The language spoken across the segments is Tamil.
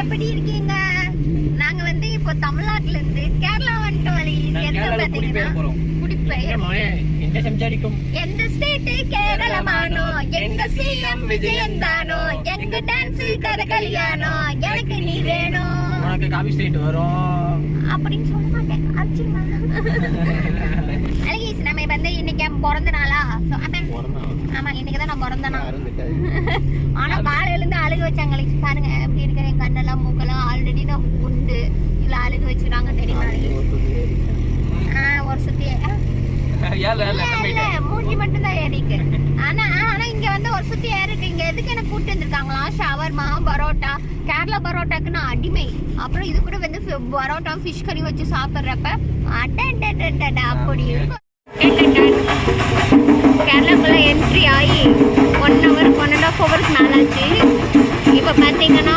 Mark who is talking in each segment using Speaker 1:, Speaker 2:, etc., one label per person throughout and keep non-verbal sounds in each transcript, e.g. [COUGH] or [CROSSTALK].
Speaker 1: எப்படி இருக்கீங்க? நாங்க வந்து இப்போ தமிழ்நாட்டுல இருந்து கேரளா வந்துட்டு வழி. எந்த ஸ்டேட் கேரளமானோ எங்க சிஎம் விஜயன் தானோ? எங்க டான்ஸ் கதை கல்யாணம்? எனக்கு
Speaker 2: உனக்கு காபி ஸ்ட்ரீட் வரும்.
Speaker 1: அப்படின்னு சொல்ல மாட்டேன். [LAUGHS] அழகேஷ் நம்ம வந்து இன்னைக்கு பிறந்த நாளா? ஆமா இன்னைக்கு தான் நான் பிறந்த நாள். [LAUGHS] ஆனா காலையில இருந்து அழுக வச்சாங்க அழகேஷ். பாருங்க எப்படி இருக்கிற என் கண்ணெல்லாம் மூக்கெல்லாம். ஆல்ரெடி தான் உண்டு. இல்ல அழுக வச்சுட்டாங்க தெரியுமா ஒரு சுத்தி [LAUGHS] மூஞ்சி மட்டும் தான் ஏறிக்கு ஆனா ஆனா இங்க வந்து ஒரு சுத்தி ஏறிருக்கு இங்க எதுக்கு என்ன கூட்டு வந்திருக்காங்களா? ஷவர்மா கேரளா பரோட்டாக்கு நான் அடிமை. அப்புறம் இது கூட வந்து பரோட்டா ஃபிஷ் கறி வச்சு சாப்பிட்றப்ப அடடடடடா அப்படி இருக்கும் கேரளாக்குள்ள என்ட்ரி ஆகி one hour one and half hours மேலாச்சு இப்போ பார்த்தீங்கன்னா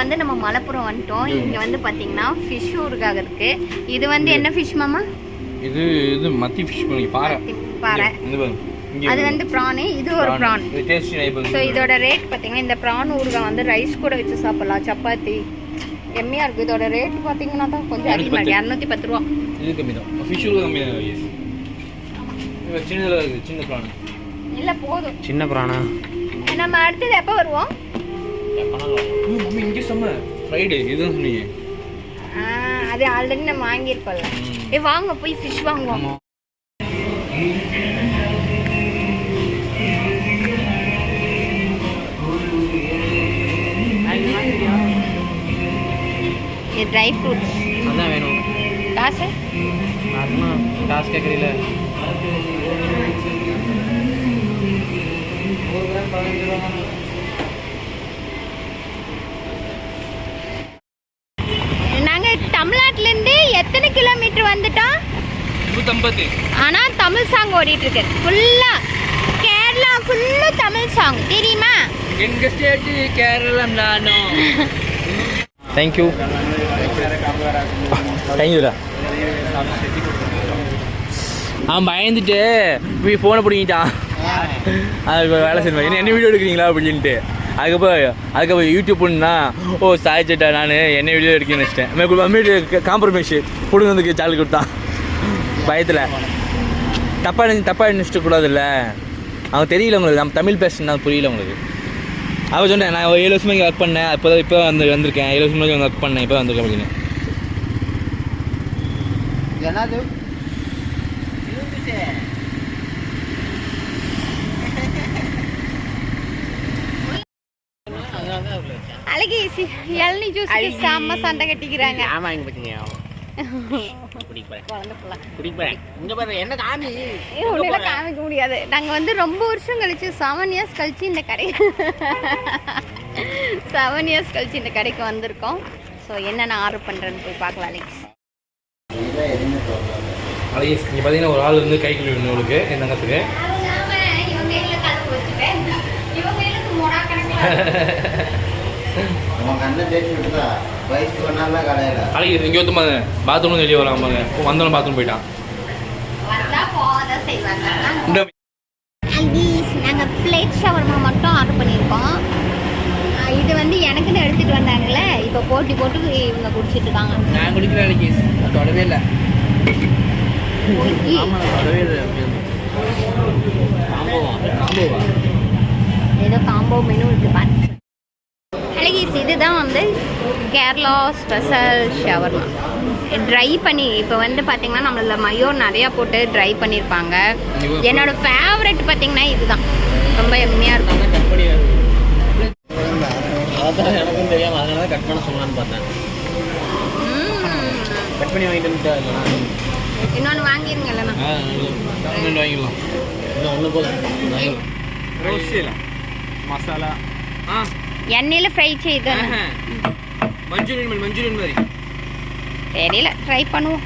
Speaker 1: வந்து நம்ம மலப்புரம் வந்துட்டோம். இங்க வந்து பாத்தீங்கன்னா ஃபிஷ் ஊறுகாக இருக்கு. இது வந்து என்ன ஃபிஷ் மாமா?
Speaker 3: இது இது மத்தி ஃபிஷ் பாறை.
Speaker 1: பாறை.
Speaker 3: இங்க பாருங்க. இங்க
Speaker 1: அது வந்து ப்ரானு இது ஒரு ப்ரான் ஸோ இதோட ரேட் பார்த்தீங்கன்னா இந்த ப்ரான் ஊறுகாய் வந்து ரைஸ் கூட வச்சு சாப்பிடலாம். சப்பாத்தி. எம்மியா இருக்கு. இதோட ரேட் பார்த்தீங்கன்னா தான் கொஞ்சம் அதிகமாக இருக்கு. இரநூத்தி பத்து ரூபா.
Speaker 3: இது கம்மி தான். ஃபிஷ் கம்மி சின்ன பிரான்
Speaker 1: இல்லை போதும்.
Speaker 2: சின்ன பிராணா
Speaker 1: நம்ம அடுத்தது எப்போ வருவோம்?
Speaker 3: மம்மி இங்கே செம்ம ஃப்ரைடே இதுதான் சொன்னீங்க.
Speaker 1: ஆ, அது ஆல்ரெடி நம்ம வாங்கியிருப்போம்ல.
Speaker 3: ம்.
Speaker 1: ஏ வாங்க போய் ஃபிஷ் வாங்குவோம். ட்ரை ஃப்ரூட்ஸ்
Speaker 2: அதான் வேணும்.
Speaker 1: காசு?
Speaker 2: காசு கேட்குறீல
Speaker 1: நாங்க தமிழ்நாட்டுல இருந்து எத்தனை கிலோமீட்டர் வந்துட்டோம்
Speaker 3: நூற்றம்பது
Speaker 1: ஆனா தமிழ் சாங் ஓடிட்டு இருக்கு ஃபுல்லா கேரளா ஃபுல்லா தமிழ் சாங் தெரியுமா?
Speaker 3: எங்க ஸ்டேட்டு கேரளம் நானும்
Speaker 2: தேங்க்யூ தேங்க்யூடா
Speaker 3: அவன் பயந்துட்டு போய் ஃபோனை பிடிங்கிட்டான். அது வேலை செய்யணும். என்ன என்ன வீடியோ எடுக்கிறீங்களா அப்படின்ட்டு அதுக்கப்புறம் அதுக்கப்புறம் யூடியூப்னா ஓ சாய் நான் என்ன வீடியோ எடுக்கணும்னு நினச்சிட்டேன். அம்மிட்டு காம்ப்ரமைஸ் கொடுங்க வந்து சாலு கொடுத்தான். பயத்தில். தப்பாக தப்பாக நினச்சிட்டு கூடாதுல்ல. அவன் தெரியல உங்களுக்கு. நம்ம தமிழ் பேசுனா புரியல உங்களுக்கு. அவன் சொன்னேன் நான் ஏழு வருஷமா இங்கே ஒர்க் பண்ணேன். இப்போ தான் இப்போ வந்து வந்திருக்கேன். ஏழு வருஷமா இங்கே ஒர்க் பண்ணேன். இப்போ வந்திருக்கேன் அப்படின்னு.
Speaker 2: என்னது?
Speaker 1: அழகி இளநி ஜூஸ் செம்ம சண்டை கட்டிக்கிறாங்க.
Speaker 2: ஆமா இங்க
Speaker 1: உன்னையெல்லாம் காமிக்க முடியாது. நாங்க வந்து ரொம்ப வருஷம் கழிச்சு செவன் இயர்ஸ் கழிச்சு இந்த கடை [LAUGHS] செவன் இயர்ஸ் கழிச்சு இந்த கடைக்கு வந்திருக்கோம். ஸோ என்னென்ன ஆர்டர் பண்றேன்னு போய் பார்க்கலாம் அலெக்ஸ்
Speaker 3: அழகே இங்கே பார்த்தீங்கன்னா ஒரு ஆள் வந்து கை கழுவி உங்களுக்கு இந்த தங்கத்துக்கு [LAUGHS]
Speaker 4: உன் கண்ணை தேய்ச்சி விட்டுதா வயசுக்கு ஒன்னால கடையில.
Speaker 3: அழகி இங்கே வந்து பாத்ரூம் வெளியே வராம பாருங்க. பாத்ரூம் போயிட்டான். இந்த
Speaker 1: நாங்க பிளேட் ஷவர்மா மட்டும் ஆர்டர் பண்ணியிருக்கோம். இது வந்து எனக்குன்னு எடுத்துட்டு வந்தாங்கல்ல இப்போ போட்டி போட்டு இவங்க குடிச்சிட்டு இருக்காங்க.
Speaker 2: நான் குடிக்கிற அன்னைக்கு தொடவே இல்லை.
Speaker 1: பொய்.
Speaker 2: ஆமா நான் தொடவே இல்லை. காம்போவா? காம்போவா?
Speaker 1: ஏதோ காம்போ மெனு இருக்கு பாருங்க அழகீஸ் இதுதான் வந்து கேரளா ஸ்பெஷல் ஷவர்மா. ட்ரை பண்ணி இப்போ வந்து பார்த்தீங்கன்னா நம்மள மயோ நிறையா போட்டு ட்ரை பண்ணியிருப்பாங்க என்னோட ஃபேவரட் பார்த்தீங்கன்னா இதுதான். ரொம்ப எம்மையாக இருக்கும்.
Speaker 2: எனக்கும் அதனால கட் பண்ண பார்த்தேன். கட் பண்ணி வாங்கிட்டு
Speaker 1: இன்னொன்று வாங்கிருங்க இல்லைண்ணா
Speaker 3: வாங்கிடலாம்
Speaker 2: ஒன்று போதும்
Speaker 3: மசாலா? ஆ.
Speaker 1: எண்ணெயில் ஃப்ரை செய்து
Speaker 3: மஞ்சூரியன் மஞ்சூரியன் மாதிரி
Speaker 1: தெரியல. ட்ரை பண்ணுவோம்.